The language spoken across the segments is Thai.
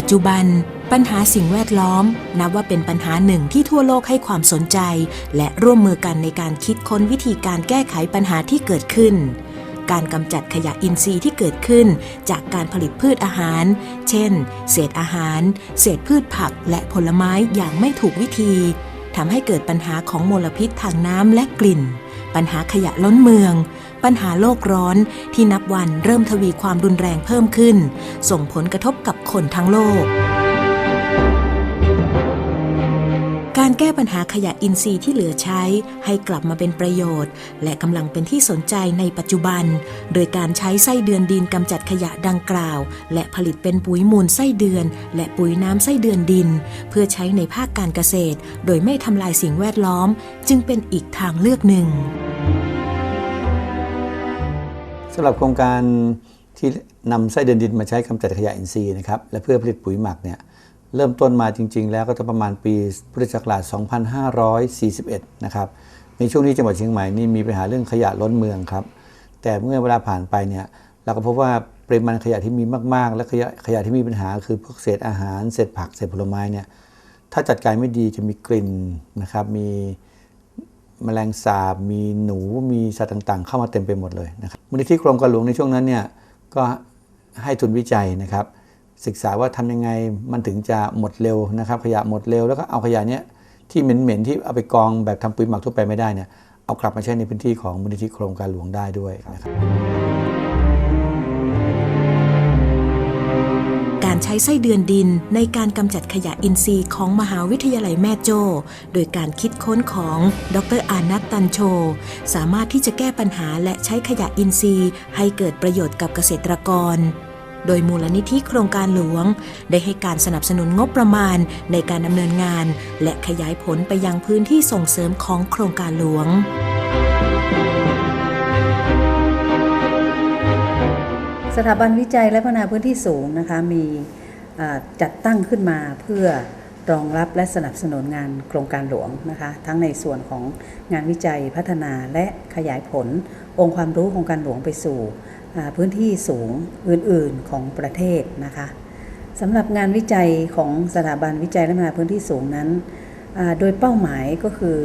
ปัจจุบัน ปัญหาสิ่งแวดล้อม นับว่าเป็นปัญหาหนึ่งที่ทั่วโลกให้ความสนใจ และร่วมมือกันในการคิดค้นวิธีการแก้ไขปัญหาที่เกิดขึ้น การกำจัดขยะอินทรีย์ที่เกิดขึ้น จากการผลิตพืชอาหาร เช่น เศษอาหาร เศษพืชผักและผลไม้อย่างไม่ถูกวิธีทำให้เกิดปัญหาของมลพิษทางน้ำและกลิ่น ปัญหาขยะล้นเมือง ปัญหาโลกร้อนที่นับวันเริ่มทวีความรุนแรงเพิ่มขึ้น ส่งผลกระทบกับคนทั้งโลก การแก้ปัญหาขยะอินทรีย์ที่เหลือใช้ ให้กลับมาเป็นประโยชน์ และกำลังเป็นที่สนใจในปัจจุบัน โดยการใช้ไส้เดือนดินกำจัดขยะดังกล่าว และผลิตเป็นปุ๋ยมูลไส้เดือน และปุ๋ยน้ำไส้เดือนดิน เพื่อใช้ในภาคการเกษตร โดยไม่ทำลายสิ่งแวดล้อม จึงเป็นอีกทางเลือกหนึ่งำหรับโครงการที่นำไส้เดือนดินมาใช้กำจัดขยะอินทรีย์นะครับและเพื่อผลิตปุ๋ยหมักเนี่ยเริ่มต้นมาจริง ๆ แล้วก็จะประมาณปีพุทธศักราช 2541 นะครับในช่วงนี้จังหวัดเชียงใหม่นี่มีปัญหาเรื่องขยะล้นเมืองครับแต่เมื่อเวลาผ่านไปเนี่ยเราก็พบว่าปริมาณขยะที่มีมาก ๆ และขยะขยะที่มีปัญหา คือพวกเศษอาหารเศษผักเศษผลไม้เนี่ยถ้าจัดการไม่ดีจะมีกลิ่นนะครับมี แมลงสาบ มีหนูมีสัตว์ต่างๆ เข้ามาเต็มไปหมดเลยนะครับมูลนิธิกรมการหลวงในช่วงนั้นเนี่ยก็ให้ทุนวิจัยนะครับ ศึกษาว่าทำยังไงมันถึงจะหมดเร็วนะครับ ขยะหมดเร็วแล้วก็เอาขยะเนี้ยที่เหม็นๆที่เอาไปกองแบบทำปุ๋ยหมักทั่วไปไม่ได้เนี่ยเอากลับมาใช้ในพื้นที่ของมูลนิธิโครงการหลวงได้ด้วยนะครับ ใช้ไส้เดือนดินในการกำจัดขยะอินทรีย์ของมหาวิทยาลัยแม่โจ้ โดยการคิดค้นของดรอานัตตันโช สามารถที่จะแก้ปัญหาและใช้ขยะอินทรีย์ ให้เกิดประโยชน์กับเกษตรกร โดยมูลนิธิโครงการหลวง ได้ให้การสนับสนุนงบประมาณในการดำเนินงาน และขยายผลไปยังพื้นที่ส่งเสริมของโครงการหลวง สถาบันวิจัยและพัฒนาพื้นที่สูงนะคะมีจัดตั้งขึ้นมาเพื่อรองรับและสนับสนุนงานโครงการหลวงนะคะทั้งในส่วนของงานวิจัยพัฒนาและขยายผล องค์ความรู้โครงการหลวงไปสู่พื้นที่สูงอื่นๆของประเทศนะคะสำหรับงานวิจัยของสถาบันวิจัยและพัฒนาพื้นที่สูงนั้น โดยเป้าหมายก็คือ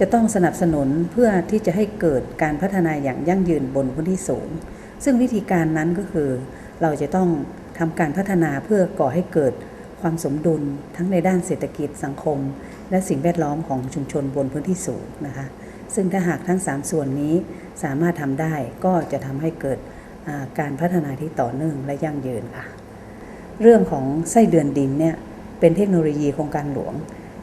จะต้องสนับสนุนเพื่อที่จะให้เกิดการพัฒนาอย่างยั่งยืนบนพื้นที่สูง ซึ่งวิธีการนั้นก็คือ เราจะต้องทำการพัฒนาเพื่อก่อให้เกิดความสมดุลทั้งในด้านเศรษฐกิจสังคม และสิ่งแวดล้อมของชุมชนบนพื้นที่สูงนะคะซึ่งถ้าหากทั้ง 3 ส่วนนี้สามารถทำได้ก็จะทำให้เกิดการพัฒนาที่ต่อเนื่องและยั่งยืนค่ะ เรื่องของไส้เดือนดินเนี่ยเป็นเทคโนโลยีโครงการหลวง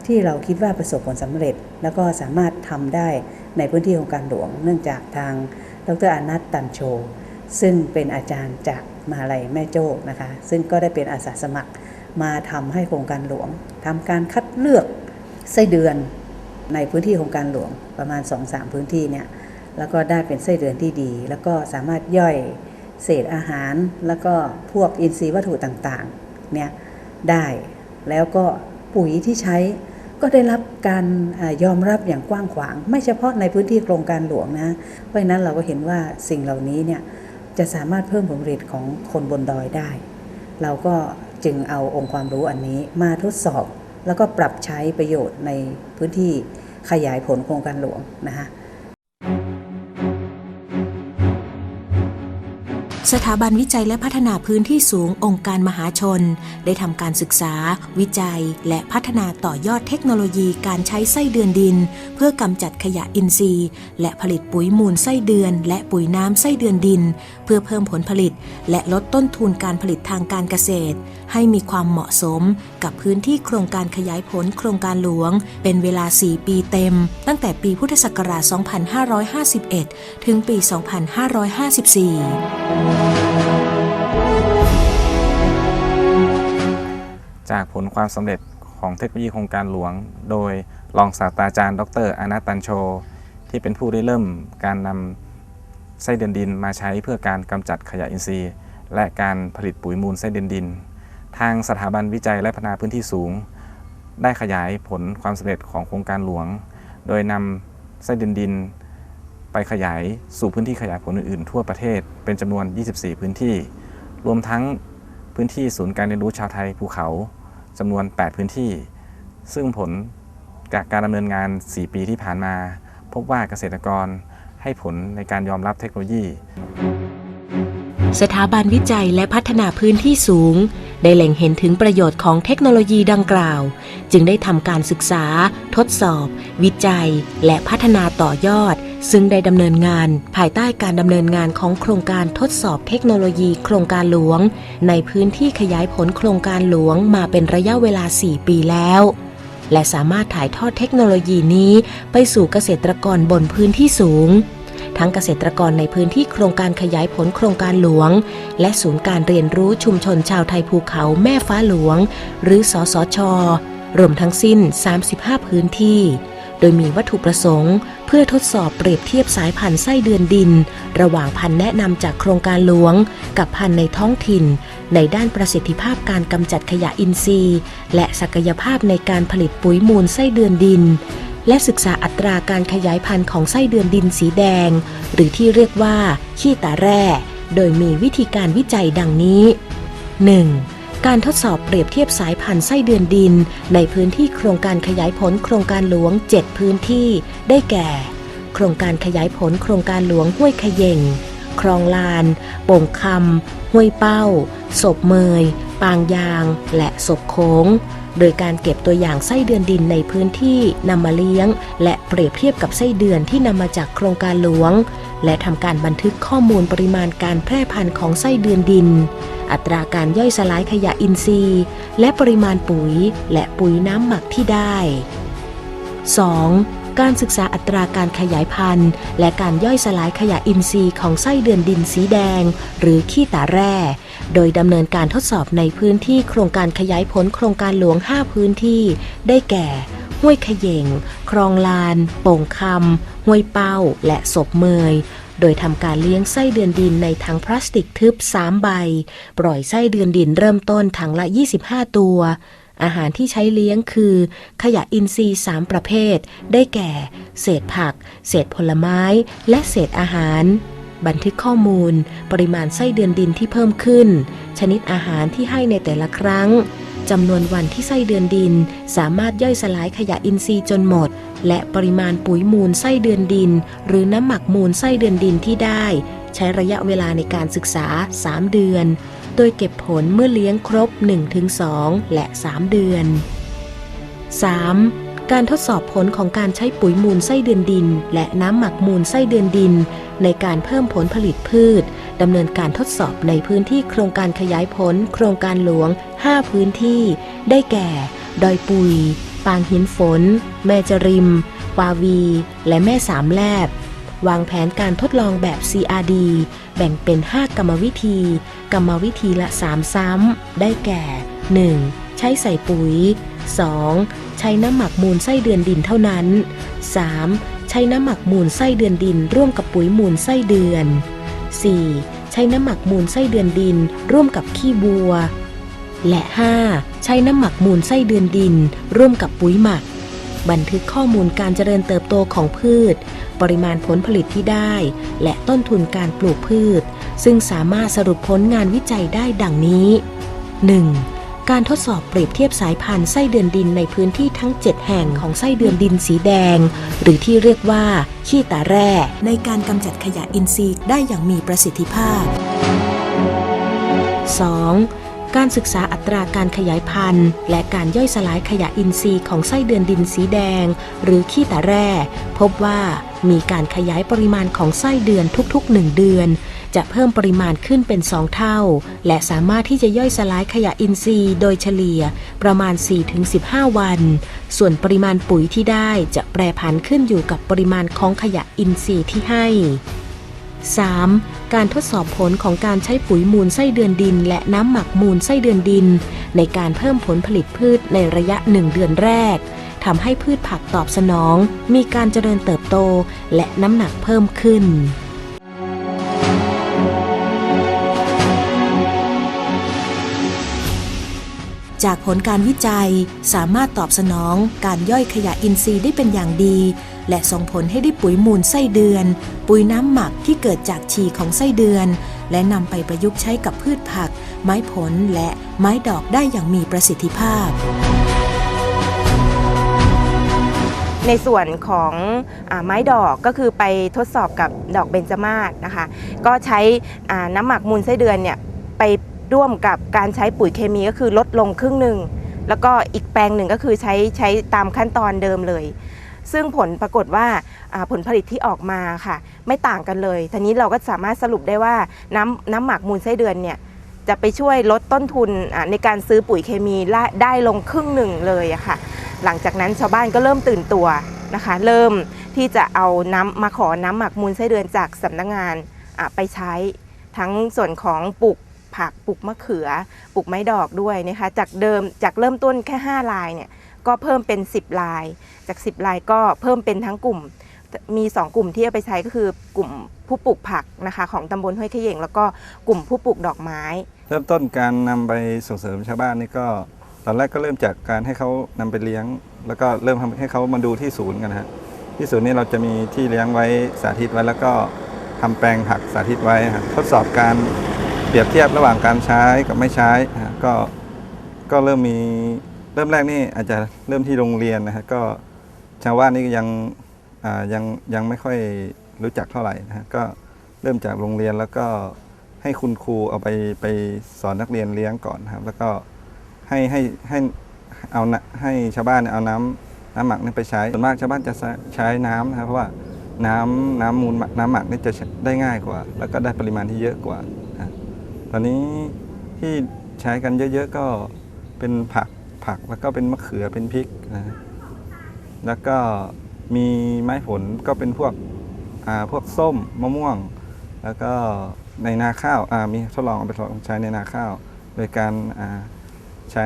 ที่เราคิดว่าประสบผลสำเร็จ แล้วก็สามารถทำได้ในพื้นที่โครงการหลวง เนื่องจากทางดรอนัตตันโช ซึ่งเป็นอาจารย์จากมาลัยแม่โจ้นะคะ ซึ่งก็ได้เป็นอาสาสมัครมาทำให้โครงการหลวงทำการคัดเลือกไส้เดือนในพื้นที่โครงการหลวงประมาณ 2-3 พื้นที่เนี่ยแล้วก็ได้เป็นไส้เดือนที่ดี แล้วก็สามารถย่อยเศษอาหาร แล้วก็พวกอินทรีย์วัตถุต่างๆเนี่ยได้แล้วก็ปุ๋ยที่ใช้ก็ได้รับการอยอมรับอย่างกว้างขวาง ไม่เฉพาะในพื้นที่โครงการหลวงนะ เพราะฉะนั้นเราก็เห็นว่าสิ่งเหล่านี้เนี่ย จะสามารถเพิ่มผลผลิตของคนบนดอยได้ เราก็จึงเอาองค์ความรู้อันนี้มาทดสอบ แล้วก็ปรับใช้ประโยชน์ในพื้นที่ขยายผลโครงการหลวงนะคะ สถาบันวิจัยและพัฒนาพื้นที่สูงองค์การมหาชน ได้ทำการศึกษา วิจัย และพัฒนาต่อยอดเทคโนโลยีการใช้ไส้เดือนดิน เพื่อกำจัดขยะอินทรีย์ และผลิตปุ๋ยมูลไส้เดือน และปุ๋ยน้ำไส้เดือนดิน เพื่อเพิ่มผลผลิต และลดต้นทุนการผลิตทางการเกษตร ให้มีความเหมาะสมกับพื้นที่โครงการขยายผลโครงการหลวง เป็นเวลา 4 ปีเต็ม ตั้งแต่ปีพุทธศักราช 2551 ถึงปี 2554จากผลความสำเร็จของเทคโนโลยีโครงการหลวง โดยรองศาสตราจารย์ ดรอานาตันโช ที่เป็นผู้ได้เริ่มการนำไส้เดือนดินมาใช้เพื่อการกำจัดขยะอินทรีย์ และการผลิตปุ๋ยมูลไส้เดือนดิน ทางสถาบันวิจัยและพัฒนาพื้นที่สูง ได้ขยายผลความสำเร็จของโครงการหลวง โดยนำไส้เดือนดิน ไปขยายสู่พื้นที่ขยายผลอื่นๆ ทั่วประเทศเป็นจำนวน 24 พื้นที่ รวมทั้งพื้นที่ศูนย์การเรียนรู้ชาวไทยภูเขาจำนวน 8 พื้นที่ ซึ่งผลจากการดำเนินงาน 4 ปีที่ผ่านมา พบว่าเกษตรกรให้ผลในการยอมรับเทคโนโลยี สถาบันวิจัยและพัฒนาพื้นที่สูง ได้เล็งเห็นถึงประโยชน์ของเทคโนโลยีดังกล่าว จึงได้ทำการศึกษา ทดสอบ วิจัย และพัฒนาต่อยอด ซึ่งได้ดำเนินงาน ภายใต้การดำเนินงานของโครงการทดสอบเทคโนโลยีโครงการหลวง ในพื้นที่ขยายผลโครงการหลวงมาเป็นระยะเวลา 4 ปีแล้วและสามารถถ่ายทอดเทคโนโลยีนี้ไปสู่เกษตรกรบนพื้นที่สูง ทั้งเกษตรกรในพื้นที่โครงการขยายผลโครงการหลวง และศูนย์การเรียนรู้ชุมชนชาวไทยภูเขาแม่ฟ้าหลวง หรือสสช รวมทั้งสิ้น 35 พื้นที่ โดยมีวัตถุประสงค์ เพื่อทดสอบเปรียบเทียบสายพันธุ์ไส้เดือนดิน ระหว่างพันธุ์แนะนำจากโครงการหลวง กับพันธุ์ในท้องถิ่น ในด้านประสิทธิภาพการกำจัดขยะอินทรีย์ และศักยภาพในการผลิตปุ๋ยมูลไส้เดือนดิน และศึกษาอัตราการขยายพันธุ์ของไส้เดือนดินสีแดง หรือที่เรียกว่า ขี้ตาแร่ โดยมีวิธีการวิจัยดังนี้ 1. การทดสอบเปรียบเทียบสายพันธุ์ไส้เดือนดิน ในพื้นที่โครงการขยายผลโครงการหลวง 7 พื้นที่ ได้แก่ โครงการขยายผลโครงการหลวงห้วยขยงคลองลาน โป่งคำห้วยเป้า ศพเมย ปางยาง และศพโค้ง โดยการเก็บตัวอย่างไส้เดือนดินในพื้นที่นำมาเลี้ยง และเปรียบเทียบกับไส้เดือนที่นำมาจากโครงการหลวง และทำการบันทึกข้อมูลปริมาณการแพร่พันธุ์ของไส้เดือนดิน อัตราการย่อยสลายขยะอินทรีย์ และปริมาณปุ๋ย และปุ๋ยน้ำหมักที่ได้ 2. การศึกษาอัตราการขยายพันธุ์ และการย่อยสลายขยะอินทรีย์ของไส้เดือนดินสีแดง หรือขี้ตาแร่ โดยดำเนินการทดสอบในพื้นที่โครงการขยายผลโครงการหลวง 5 พื้นที่ ได้แก่ ห้วยขยง คลองลาน โป่งคำห้วยเป้า และศพเมยโดยทำการเลี้ยงไส้เดือนดินในถังพลาสติกทึบ 3 ใบ ปล่อยไส้เดือนดินเริ่มต้นถังละ 25 ตัว อาหารที่ใช้เลี้ยงคือ ขยะอินทรีย์ 3 ประเภท ได้แก่ เศษผัก เศษผลไม้ และเศษอาหาร บันทึกข้อมูล ปริมาณไส้เดือนดินที่เพิ่มขึ้น ชนิดอาหารที่ให้ในแต่ละครั้งจำนวนวันที่ไส้เดือนดิน สามารถย่อยสลายขยะอินทรีย์จนหมด และปริมาณปุ๋ยมูลไส้เดือนดิน หรือน้ำหมักมูลไส้เดือนดินที่ได้ ใช้ระยะเวลาในการศึกษา 3 เดือน โดยเก็บผลเมื่อเลี้ยงครบ 1-2 และ 3 เดือน 3. การทดสอบผลของการใช้ปุ๋ยมูลไส้เดือนดิน และน้ำหมักมูลไส้เดือนดิน ในการเพิ่มผลผลิตพืชดำเนินการทดสอบในพื้นที่โครงการขยายผล โครงการหลวง 5 พื้นที่ ได้แก่ ดอยปุย ปางหินฝน แม่จริมวาวี และแม่สามแลบ วางแผนการทดลองแบบ CRD แบ่งเป็น 5 กรรมวิธี กรรมวิธีละ 3 ซ้ำ ได้แก่ 1. ใช้ใส่ปุ๋ย 2. ใช้น้ำหมักมูลไส้เดือนดินเท่านั้น 3. ใช้น้ำหมักมูลไส้เดือนดิน ร่วมกับปุ๋ยมูลไส้เดือน 4. ใช้น้ำหมักมูลไส้เดือนดิน ร่วมกับขี้บัว และ 5. ใช้น้ำหมักมูลไส้เดือนดิน ร่วมกับปุ๋ยหมัก บันทึกข้อมูลการเจริญเติบโตของพืช ปริมาณผลผลิตที่ได้ และต้นทุนการปลูกพืช ซึ่งสามารถสรุปผลงานวิจัยได้ดังนี้ 1. การทดสอบเปรียบเทียบสายพันธุ์ไส้เดือนดินในพื้นที่ทั้ง 7 แห่งของไส้เดือนดินสีแดง หรือที่เรียกว่า ขี้ตาแร่ ในการกำจัดขยะอินทรีย์ได้อย่างมีประสิทธิภาพ 2. การศึกษาอัตราการขยายพันธุ์ และการย่อยสลายขยะอินทรีย์ของไส้เดือนดินสีแดง หรือขี้ตาแร่ พบว่ามีการขยายปริมาณของไส้เดือนทุกๆ 1 เดือน จะเพิ่มปริมาณขึ้นเป็น 2 เท่า และสามารถที่จะย่อยสลายขยะอินทรีย์โดยเฉลี่ยประมาณ 4-15 วัน ส่วนปริมาณปุ๋ยที่ได้จะแปรผันขึ้นอยู่กับปริมาณของขยะอินทรีย์ที่ให้ 3. การทดสอบผลของการใช้ปุ๋ยมูลไส้เดือนดิน และน้ำหมักมูลไส้เดือนดิน ในการเพิ่มผลผลิตพืชในระยะ 1 เดือนแรกทำให้พืชผักตอบสนอง มีการเจริญเติบโตและน้ำหนักเพิ่มขึ้นจากผลการวิจัย สามารถตอบสนองการย่อยขยะอินทรีย์ได้เป็นอย่างดี และส่งผลให้ได้ปุ๋ยมูลไส้เดือน ปุ๋ยน้ำหมักที่เกิดจากฉี่ของไส้เดือน และนำไปประยุกต์ใช้กับพืชผัก ไม้ผลและไม้ดอกได้อย่างมีประสิทธิภาพในส่วนของอไม้ดอกก็คือไปทดสอบกับดอกเบญจมาศนะคะ ก็ใช้น้ำหมักมูลไส้เดือนเนี่ยไปร่วมกับการใช้ปุ๋ยเคมีก็คือลดลงครึ่งหนึ่ง แล้วก็อีกแปลงหนึ่งก็คือใช้ใช้ตามขั้นตอนเดิมเลย ซึ่งผลปรากฏว่าผลผลิตที่ออกมาค่ะ ไม่ต่างกันเลยทีนี้เราก็สามารถสรุปได้ว่าน้ำน้ำหมักมูลไส้เดือนเนี่ยจะไปช่วยลดต้นทุนในการซื้อปุ๋ยเคมีได้ลงครึ่งหนึ่งเลยอะค่ะ หลังจากนั้นชาวบ้านก็เริ่มตื่นตัวนะคะ เริ่มที่จะเอาน้ำมาขอน้ำหมักมูลไส้เดือนจากสำนักงานไปใช้ทั้งส่วนของปลูกผักปลูกมะเขือปลูกไม้ดอกด้วยนะคะ จากเดิมจากเริ่มต้นแค่ 5 ลายเนี่ย ก็เพิ่มเป็น 10 ลาย จาก 10 ลายก็เพิ่มเป็นทั้งกลุ่ม มี 2 กลุ่มที่เอาไปใช้ก็คือกลุ่มผู้ปลูกผักนะคะของตำบลห้วยเขยงแล้วก็กลุ่มผู้ปลูกดอกไม้ เริ่มต้นการนำไปส่งเสริมชาวบ้านนี่ก็ ตอนแรกก็เริ่มจากการให้เขานำไปเลี้ยง แล้วก็เริ่มทำให้เขามาดูที่ศูนย์กันนะฮะที่ศูนย์นี่เราจะมีที่เลี้ยงไว้สาธิตไว้แล้วก็ทำแปลงผักสาธิตไว้ฮะทดสอบการเปรียบเทียบระหว่างการใช้กับไม่ใช้ฮะก็ก็เริ่มมี ริ่มแรกนี่อาจจะเริ่มที่โรงเรียนนะฮะก็ชาวบ้านนี่ยังยังยังไม่ค่อยรู้จักเท่าไหร่นะฮะก็เริ่มจากโรงเรียนแล้วก็ให้คุณครูเอาไปไปสอนนักเรียนเลี้ยงก่อนนะครับ แล้วก็ให้ให้ให้เอานะให้ชาวบ้านเนี่ยเอาน้ำน้ำหมักนี่ไปใช้ส่วนมากชาวบ้านจะใช้น้ำนะครับเพราะว่าน้ำน้ำมูลน้ำหมักนี่จะได้ง่ายกว่า แล้วก็ได้ปริมาณที่เยอะกว่านะตอนนี้ที่ใช้กันเยอะ ๆ ก็เป็นผัก ผักแล้วก็เป็นมะเขือเป็นพริกนะแล้วก็มีไม้ผลก็เป็นพวกอ่าพวกส้มมะม่วง แล้วก็ในนาข้าวอ่ามีทดลองเอาไปทดลองใช้ในนาข้าว โดยการอ่าใช้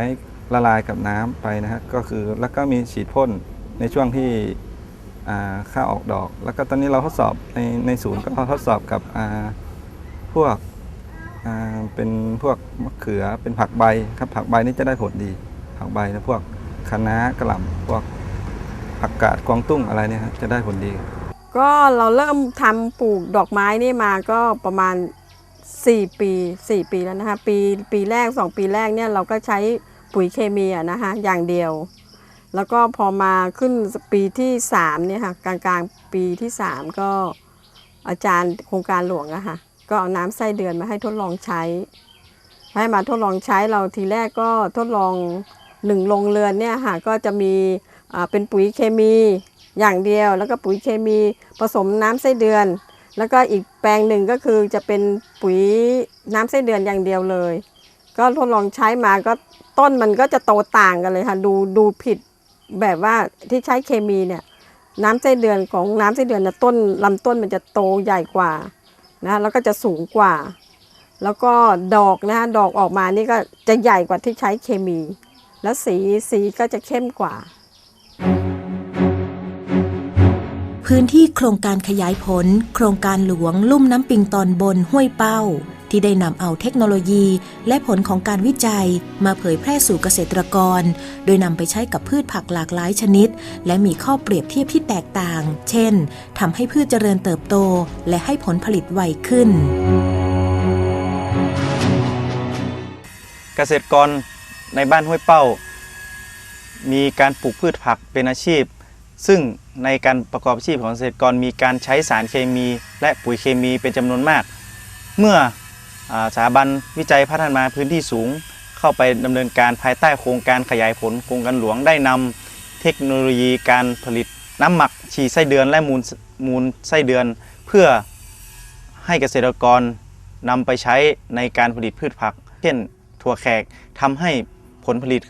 ละลายกับน้ำไปนะฮะก็คือแล้วก็มีฉีดพ่นในช่วงที่อ่าข้าวออกดอก แล้วก็ตอนนี้เราทดสอบในในศูนย์ก็ทดสอบกับอ่าพวกเป็นพวกมะเขือเป็นผักใบครับผักใบนี่จะได้ผลดี ผักใบนะพวกคะน้ากระหล่ำพวกผักกาดกวางตุ้งอะไรเนี่ยจะได้ผลดี ก็เราเริ่มทำปลูกดอกไม้นี่มาก็ประมาณ 4 ปี 4 ปีแล้วนะคะปีปีแรก 2 ปีแรกเนี่ยเราก็ใช้ปุ๋ยเคมีอะนะคะอย่างเดียว แล้วก็พอมาขึ้นปีที่3เนี่ยค่ะกลางกลางๆปีที่ 3 ก็อาจารย์โครงการหลวงอะค่ะก็เอาน้ำไส้เดือนมาให้ทดลองใช้ ให้มาทดลองใช้เราทีแรกก็ทดลอง หนึ่งโรงเรือนเนี่ยค่ะก็จะมีเป็นปุ๋ยเคมีอย่างเดียว แล้วก็ปุ๋ยเคมีผสมน้ำไส้เดือน แล้วก็อีกแปลงหนึ่งก็คือจะเป็นปุ๋ยน้ำไส้เดือนอย่างเดียวเลย ก็ทดลองใช้มาก็ต้นมันก็จะโตต่างกันเลยค่ะดูดูผิดแบบว่าที่ใช้เคมีเนี่ยน้ำไส้เดือนของน้ำไส้เดือนนะต้นลำต้นมันจะโตใหญ่กว่านะแล้วก็จะสูงกว่า แล้วก็ดอกนะฮะดอกออกมานี่ก็จะใหญ่กว่าที่ใช้เคมี แล้วสีสีก็จะเข้มกว่า พื้นที่โครงการขยายผล โครงการหลวงลุ่มน้ำปิงตอนบนห้วยเป้า ที่ได้นำเอาเทคโนโลยี และผลของการวิจัย มาเผยแพร่สู่เกษตรกร โดยนำไปใช้กับพืชผักหลากหลายชนิด และมีข้อเปรียบเทียบที่แตกต่าง เช่นทำให้พืชเจริญเติบโต และให้ผลผลิตไวขึ้น เกษตรกร ในบ้านห้วยเป้า มีการปลูกพืชผักเป็นอาชีพ ซึ่งในการประกอบอาชีพของเกษตรกรมีการใช้สารเคมีและปุ๋ยเคมีเป็นจำนวนมาก เมื่ออสถาบันวิจัยพัฒนาพื้นที่สูง เข้าไปดำเนินการภายใต้โครงการขยายผลโครงการหลวงได้นำเทคโนโลยีการผลิตน้ำหมักฉี่ไส้เดือนและมูลมูลไส้เดือน เพื่อให้เกษตรกรนำไปใช้ในการผลิตพืชผัก เช่นถั่วแขกทำให้ ผลผลิต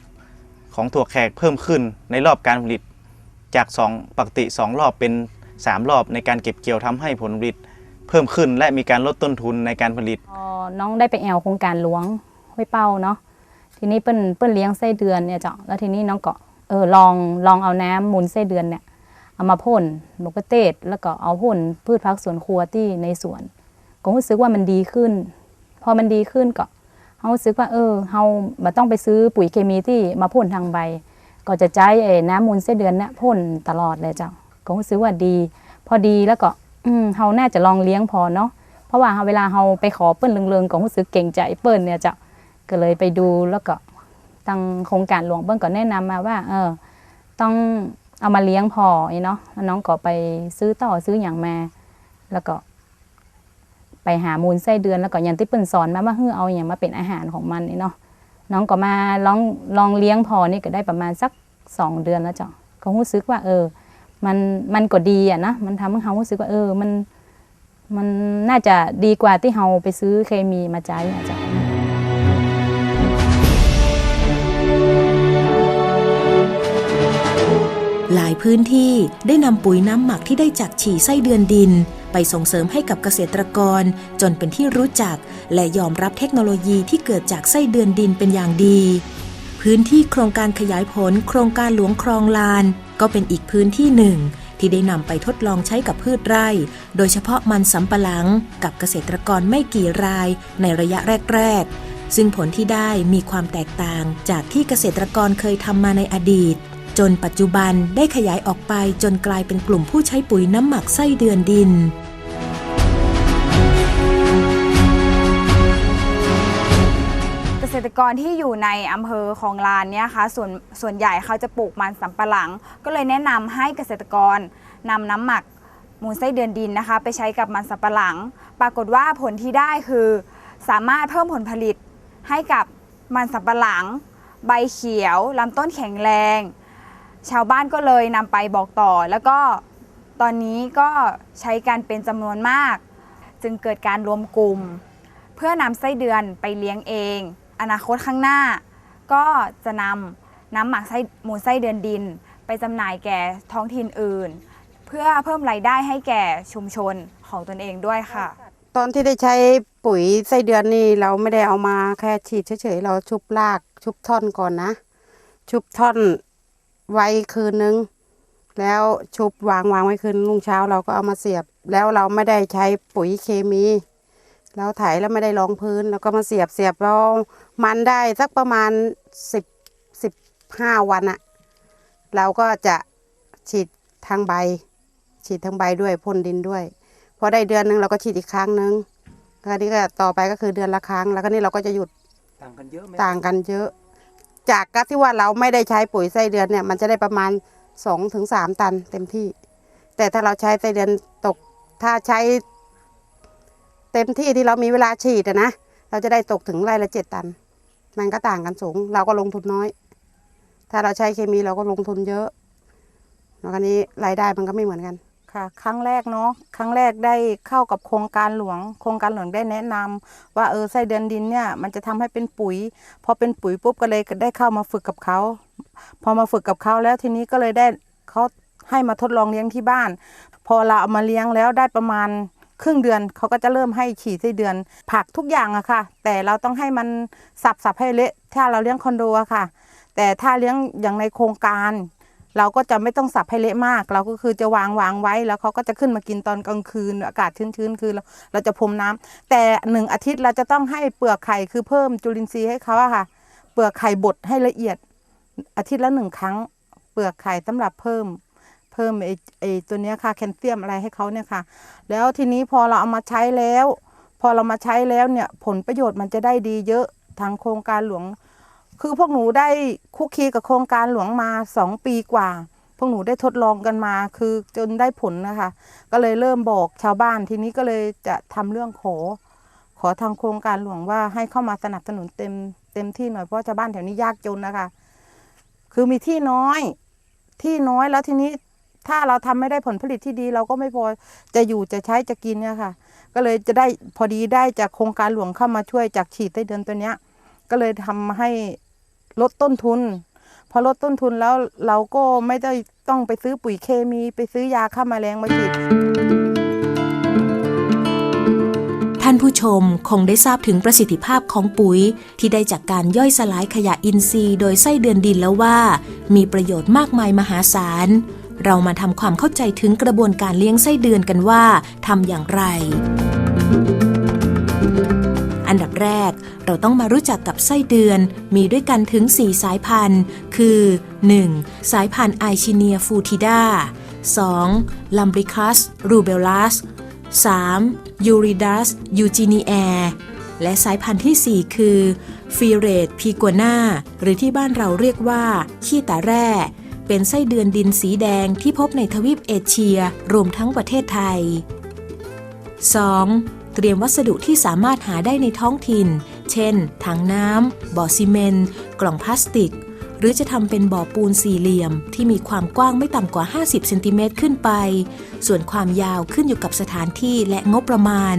ของถั่วแขกเพิ่มขึ้นในรอบการผลิตจาก 2 ปกติ 2 รอบเป็น 3 รอบในการเก็บเกี่ยวทำให้ผลผลิตเพิ่มขึ้น และมีการลดต้นทุนในการผลิตพอน้องได้ไปแอลโครงการหลวงห้วยเป้าเนาะทีนี้เปิ้นเปิ้นเลี้ยงไส้เดือนเนี่ยเจ้าแล้วทีนี้น้องก็เออลองลองเอาน้ำมูลไส้เดือนเนี่ยเอามาพ่นบกเตศแล้วก็เอาพ่นพืชพักสวนครัวที่ในสวนก็รู้สึกว่ามันดีขึ้น พอมันดีขึ้นก็ เฮาสึกว่าเออเฮาบ่ต้องไปซื้อปุ๋ยเคมีที่มาพ่นทางใบ ก็จะใช้ไอ้น้ำมูลไส้เดือนเนี่ยพ่นตลอดเลยเจ้าก็รู้สึกว่าดี พอดีแล้วก็เฮาน่าจะลองเลี้ยงพอเนาะเพราะว่าเวลาเฮาไปขอเปิ้นเริงๆก็รู้สึกเก่งใจเปิ้นเนี่ยเจ้าก็เลยไปดูแล้วก็ทางโครงการหลวงเปิ้นก็แนะนำมาว่า เออ ต้องเอามาเลี้ยงพอไอ้เนาะน้องก็ไปซื้อต่อซื้ออย่างมา แล้วก็ ไปหามูลไส้เดือนแล้วก็อยังที่เปิ้นสอนมาว่าเฮ้อเอาอย่างมาเป็นอาหารของมันนี่เนาะน้องก็มาลองลองเลี้ยงพอนี่ก็ได้ประมาณสักสองเดือนแล้วจ้ะก็รู้สึกว่า เออ มันมันก็ดีอะนะมันทำให้เขารู้สึกว่าเออมัน มันน่าจะดีกว่าที่เราไปซื้อเคมีมาใช้อะจ้ะหลายพื้นที่ได้นำปุ๋ยน้ำหมักที่ได้จากฉี่ไส้เดือนดิน ไปส่งเสริมให้กับเกษตรกร จนเป็นที่รู้จัก และยอมรับเทคโนโลยีที่เกิดจากไส้เดือนดินเป็นอย่างดี พื้นที่โครงการขยายผล โครงการหลวงครองลาน ก็เป็นอีกพื้นที่หนึ่ง ที่ได้นำไปทดลองใช้กับพืชไร่ โดยเฉพาะมันสำปะหลัง กับเกษตรกรไม่กี่รายในระยะแรก ๆ ซึ่งผลที่ได้มีความแตกต่างจากที่เกษตรกรเคยทำมาในอดีตจนปัจจุบันได้ขยายออกไปจนกลายเป็นกลุ่มผู้ใช้ปุ๋ยน้ำหมักไส้เดือนดิน ตรกรที่อยู่ในอำเภอของลานเนี่ยค่ะส่วนส่วนใหญ่เขาจะปลูกมันสำปะหลัง ก็เลยแนะนำให้เกษตรกรนำน้ำหมักมูลไส้เดือนดินนะคะ ไปใช้กับมันสำปะหลัง ปรากฏว่าผลที่ได้คือ สามารถเพิ่มผลผลิตให้กับมันสำปะหลัง ใบเขียวลำต้นแข็งแรง ชาวบ้านก็เลยนำไปบอกต่อ แล้วก็ตอนนี้ก็ใช้กันเป็นจำนวนมาก จึงเกิดการรวมกลุ่ม เพื่อนำไส้เดือนไปเลี้ยงเอง อนาคตข้างหน้า ก็จะนำน้ำหมักไส้มูลไส้เดือนดิน ไปจำหน่ายแก่ท้องถิ่นอื่น เพื่อเพิ่มรายได้ให้แก่ชุมชนของตนเองด้วยค่ะ ตอนที่ได้ใช้ปุ๋ยไส้เดือนนี่เราไม่ได้เอามาแค่ฉีดเฉยๆเราชุบรากชุบท่อนก่อนนะ ชุบท่อนไว้คืนนึง แล้วชุบวางวางไว้คืนรุ่งเช้าเราก็เอามาเสียบ แล้วเราไม่ได้ใช้ปุ๋ยเคมี เราไถแล้วไม่ได้รองพื้น แล้วก็มาเสียบเสียบเรามันได้สักประมาณสิบสิบห้าวันอะเราก็จะฉีดทางใบ ฉีดทางใบด้วยพ่นดินด้วยพอได้เดือนหนึ่งเราก็ฉีดอีกครั้งหนึ่งแล้วนี่ก็ต่อไปก็คือเดือนละครั้ง แล้วก็นี่เราก็จะหยุดต่างกันเยอะไหมต่างกันเยอะ จากการที่ว่าเราไม่ได้ใช้ปุ๋ยไส้เดือนเนี่ย มันจะได้ประมาณสองถึงสามตันเต็มที่ แต่ถ้าเราใช้ไส้เดือนตก ถ้าใช้ เต็มที่ที่เรามีเวลาฉีดนะเราจะได้ตกถึงไร่ละเจ็ดตัน มันก็ต่างกันสูง เราก็ลงทุนน้อย ถ้าเราใช้เคมีเราก็ลงทุนเยอะแล้วก็นี้รายได้มันก็ไม่เหมือนกันค่ะครั้งแรกเนาะครั้งแรกได้เข้ากับโครงการหลวง โครงการหลวงได้แนะนำว่าเออไส้เดือนดินเนี่ยมันจะทำให้เป็นปุ๋ยพอเป็นปุ๋ยปุ๊บก็เลยได้เข้ามาฝึกกับเขาพอมาฝึกกับเขาแล้วทีนี้ก็เลยได้เขาให้มาทดลองเลี้ยงที่บ้าน พอเราเอามาเลี้ยงแล้วได้ประมาณ ครึ่งเดือนเขาก็จะเริ่มให้ฉีดไส้เดือน ผักทุกอย่างอะค่ะ แต่เราต้องให้มันสับสับให้เละถ้าเราเลี้ยงคอนโดอะค่ะ แต่ถ้าเลี้ยงอย่างในโครงการ เราก็จะไม่ต้องสับให้เละมาก เราก็คือจะวางวางไว้แล้วเขาก็จะขึ้นมากินตอนกลางคืน อากาศชื้นๆ คือเราเราจะพรมน้ำแต่หนึ่งอาทิตย์เราจะต้องให้เปลือกไข่คือเพิ่มจุลินทรีย์ให้เขาอะค่ะ เปลือกไข่บดให้ละเอียดอาทิตย์ละหนึ่งครั้ง เปลือกไข่สำหรับเพิ่ม เพิ่มไอ้ไอ้ตัวเนี้ยค่ะแคลเซียมอะไรให้เขาเนี่ยค่ะ แล้วทีนี้พอเราเอามาใช้แล้ว พอเรามาใช้แล้วเนี่ยผลประโยชน์มันจะได้ดีเยอะทางโครงการหลวง คือพวกหนูได้คุกคีกับโครงการหลวงมาสองปีกว่า พวกหนูได้ทดลองกันมา คือจนได้ผลนะคะ ก็เลยเริ่มบอกชาวบ้านทีนี้ก็เลยจะทำเรื่องขอ ขอทางโครงการหลวงว่าให้เข้ามาสนับสนุนเต็มเต็มที่หน่อยเพราะชาวบ้านแถวนี้ยากจนนะคะ คือมีที่น้อย ที่น้อยแล้วทีนี้ ถ้าเราทำไม่ได้ผลผลิตที่ดี เราก็ไม่พอจะอยู่จะใช้จะกินเนี่ยค่ะ ก็เลยจะได้พอดีได้จากโครงการหลวงเข้ามาช่วยจากฉีดไส้เดือนตัวเนี้ย ก็เลยทำให้ลดต้นทุน พอลดต้นทุนแล้วเราก็ไม่ได้ต้องไปซื้อปุ๋ยเคมี ไปซื้อยาฆ่าแมลงมาฉีดท่านผู้ชมคงได้ทราบถึงประสิทธิภาพของปุ๋ย ที่ได้จากการย่อยสลายขยะอินทรีย์โดยไส้เดือนดินแล้วว่า มีประโยชน์มากมายมหาศาล เรามาทำความเข้าใจถึงกระบวนการเลี้ยงไส้เดือนกันว่าทำอย่างไร อันดับแรกเราต้องมารู้จักกับไส้เดือนมีด้วยกันถึง 4 สายพันธุ์ คือ 1. สายพันธุ์ไอชิเนียฟูทิดา 2. Lumbricus rubellus 3. Uridas eugeniae และสายพันธุ์ที่ 4 คือ f i r e t p i g u a n a หรือที่บ้านเราเรียกว่า ขี้ตาแร่ เป็นไส้เดือนดินสีแดงที่พบในทวีปเอเชียรวมทั้งประเทศไทย 2. เตรียมวัสดุที่สามารถหาได้ในท้องถิ่น เช่น ถังน้ำ บ่อซีเมนต์กล่องพลาสติก หรือจะทำเป็นบ่อปูนสี่เหลี่ยม ที่มีความกว้างไม่ต่ำกว่า 50 เซนติเมตรขึ้นไป ส่วนความยาวขึ้นอยู่กับสถานที่และงบประมาณ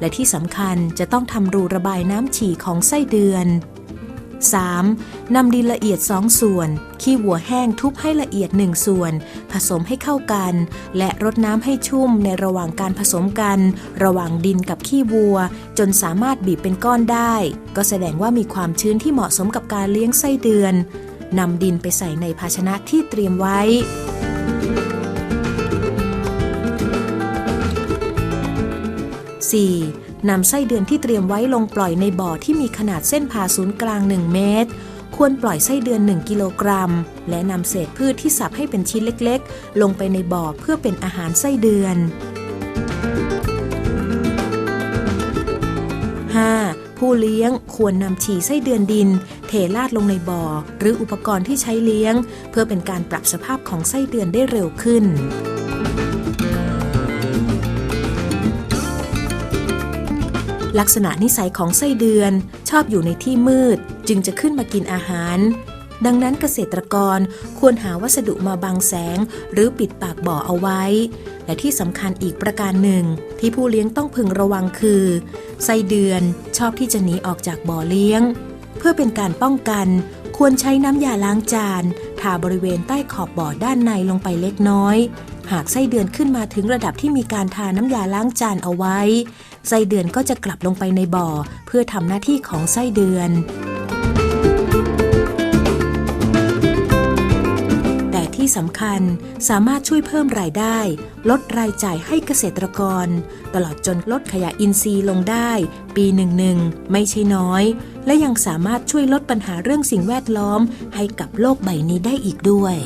และที่สำคัญจะต้องทำรูระบายน้ำฉี่ของไส้เดือน 3. นำดินละเอียด 2 ส่วน ขี้วัวแห้งทุบให้ละเอียด 1 ส่วน ผสมให้เข้ากัน และรดน้ำให้ชุ่มในระหว่างการผสมกัน ระหว่างดินกับขี้วัว จนสามารถบีบเป็นก้อนได้ ก็แสดงว่ามีความชื้นที่เหมาะสมกับการเลี้ยงไส้เดือนนำดินไปใส่ในภาชนะที่เตรียมไว้ 4. นำไส้เดือนที่เตรียมไว้ลงปล่อยในบ่อที่มีขนาดเส้นผ่าศูนย์กลาง 1 เมตร ควรปล่อยไส้เดือน 1 กิโลกรัม และนำเศษพืชที่สับให้เป็นชิ้นเล็กๆ ลงไปในบ่อเพื่อเป็นอาหารไส้เดือน 5. ผู้เลี้ยงควรนำฉี่ไส้เดือนดิน เทลาดลงในบ่อ หรืออุปกรณ์ที่ใช้เลี้ยง เพื่อเป็นการปรับสภาพของไส้เดือนได้เร็วขึ้น ลักษณะนิสัยของไส้เดือนชอบอยู่ในที่มืด จึงจะขึ้นมากินอาหาร ดังนั้นเกษตรกรควรหาวัสดุมาบังแสง หรือปิดปากบ่อเอาไว้ และที่สำคัญอีกประการหนึ่ง ที่ผู้เลี้ยงต้องพึงระวังคือไส้เดือนชอบที่จะหนีออกจากบ่อเลี้ยง เพื่อเป็นการป้องกันควรใช้น้ำยาล้างจานทาบริเวณใต้ขอบบ่อด้านในลงไปเล็กน้อย หากไส้เดือนขึ้นมาถึงระดับที่มีการทาน้ำยาล้างจานเอาไว้ ไส้เดือนก็จะกลับลงไปในบ่อ เพื่อทำหน้าที่ของไส้เดือน แต่ที่สำคัญสามารถช่วยเพิ่มรายได้ ลดรายจ่ายให้เกษตรกร ตลอดจนลดขยะอินทรีย์ลงได้ ปีหนึ่งหนึ่งไม่ใช่น้อย และยังสามารถช่วยลดปัญหาเรื่องสิ่งแวดล้อมให้กับโลกใบนี้ได้อีกด้วย